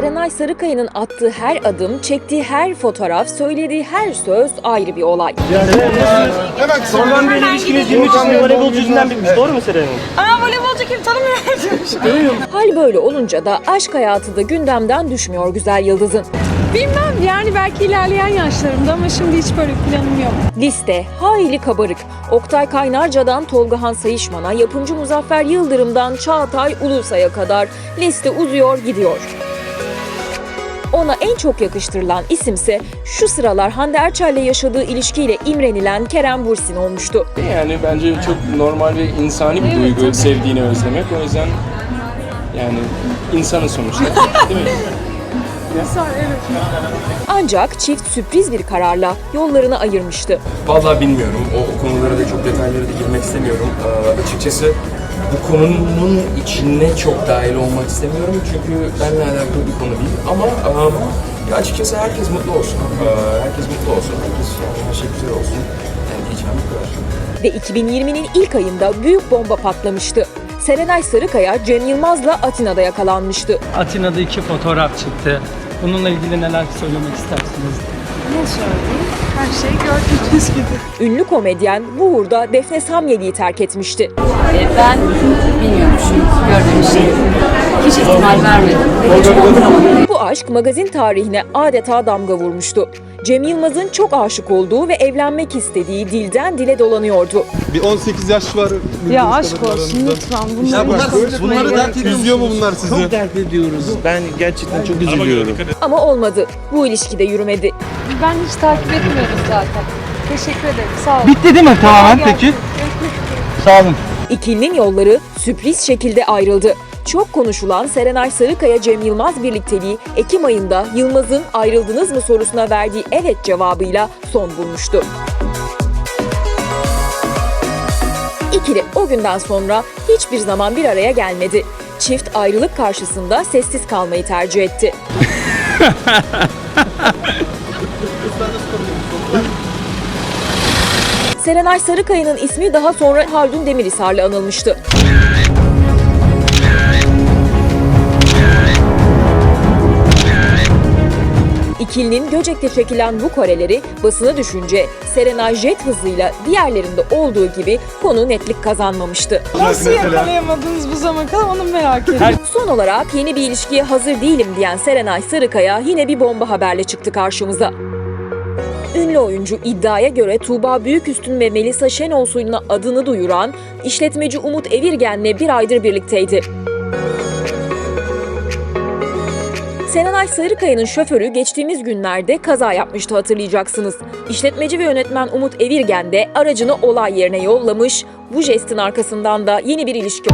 Serenay Sarıkaya'nın attığı her adım, çektiği her fotoğraf, söylediği her söz ayrı bir olay. Sonradan bir ilişkiniz 23 yaşında voleybolcu yüzünden bitmiş. Doğru mu Seren Hanım? Aa voleybolcu kim tanımıyorum. Hal böyle olunca da aşk hayatı da gündemden düşmüyor güzel yıldızın. Bilmem yani belki ilerleyen yaşlarımda ama şimdi hiç böyle planım yok. Liste hayli kabarık. Oktay Kaynarca'dan Tolgahan Sayışman'a, yapımcı Muzaffer Yıldırım'dan Çağatay Ulusay'a kadar liste uzuyor gidiyor. Ona en çok yakıştırılan isimse şu sıralar Hande Erçel'le yaşadığı ilişkiyle imrenilen Kerem Bursin olmuştu. Yani bence çok normal ve insani bir duygu sevdiğini özlemek. O yüzden yani insanın sonuçta değil mi? Ancak çift sürpriz bir kararla yollarını ayırmıştı. Vallahi bilmiyorum. O, o konulara da çok detaylara da girmek istemiyorum. Ee, açıkçası bu konunun içine çok dahil olmak istemiyorum. Çünkü benimle alakalı bir konu değil. Ama um, ya açıkçası herkes mutlu olsun. Ee, herkes mutlu olsun. Herkes yani her şey güzel olsun. Yani diyeceğim bu kadar. Ve 2020'nin ilk ayında büyük bomba patlamıştı. Serenay Sarıkaya Cem Yılmaz'la Atina'da yakalanmıştı. Atina'da iki fotoğraf çıktı. Bununla ilgili neler söylemek istersiniz? Ne söyleyeyim? Her şey gördüğünüz gibi. Ünlü komedyen bu uğurda Defne Samyeli'yi terk etmişti. E, Ben bilmiyormuşum, görmemişim. Hiç ihtimal vermedim. Ve hiç konduramadım. Bu aşk magazin tarihine adeta damga vurmuştu. Cem Yılmaz'ın çok aşık olduğu ve evlenmek istediği dilden dile dolanıyordu. Bir 18 yaş var. Ya aşk olsun lütfen bunları bunlar, bunları dert Üzüyor mu bunlar sizi? Çok dert ediyoruz. Ben gerçekten çok üzülüyorum. Ama olmadı. Bu ilişkide yürümedi. Ben hiç takip etmiyordum zaten. Teşekkür ederim sağ olun. Bitti değil mi tamamen peki? Sağ olun. İkilinin yolları sürpriz şekilde ayrıldı. Çok konuşulan Serenay Sarıkaya Cem Yılmaz birlikteliği Ekim ayında Yılmaz'ın ayrıldınız mı sorusuna verdiği evet cevabıyla son bulmuştu. İkili o günden sonra hiçbir zaman bir araya gelmedi. Çift ayrılık karşısında sessiz kalmayı tercih etti. Serenay Sarıkaya'nın ismi daha sonra Haldun Demirhisar'la anılmıştı. İkilinin Göcek'te çekilen bu kareleri basına düşünce Serenay jet hızıyla diğerlerinde olduğu gibi konu netlik kazanmamıştı. Nasıl yakalayamadınız bu zamana kadar onu merak ediyorum. Son olarak yeni bir ilişkiye hazır değilim diyen Serenay Sarıkaya yine bir bomba haberle çıktı karşımıza. Ünlü oyuncu iddiaya göre Tuğba Büyüküstün ve Melisa Şenolsuy'un adını duyuran işletmeci Umut Evirgen'le bir aydır birlikteydi. Serenay Sarıkaya'nın şoförü geçtiğimiz günlerde kaza yapmıştı hatırlayacaksınız. İşletmeci ve yönetmen Umut Evirgen de aracını olay yerine yollamış. Bu jestin arkasından da yeni bir ilişki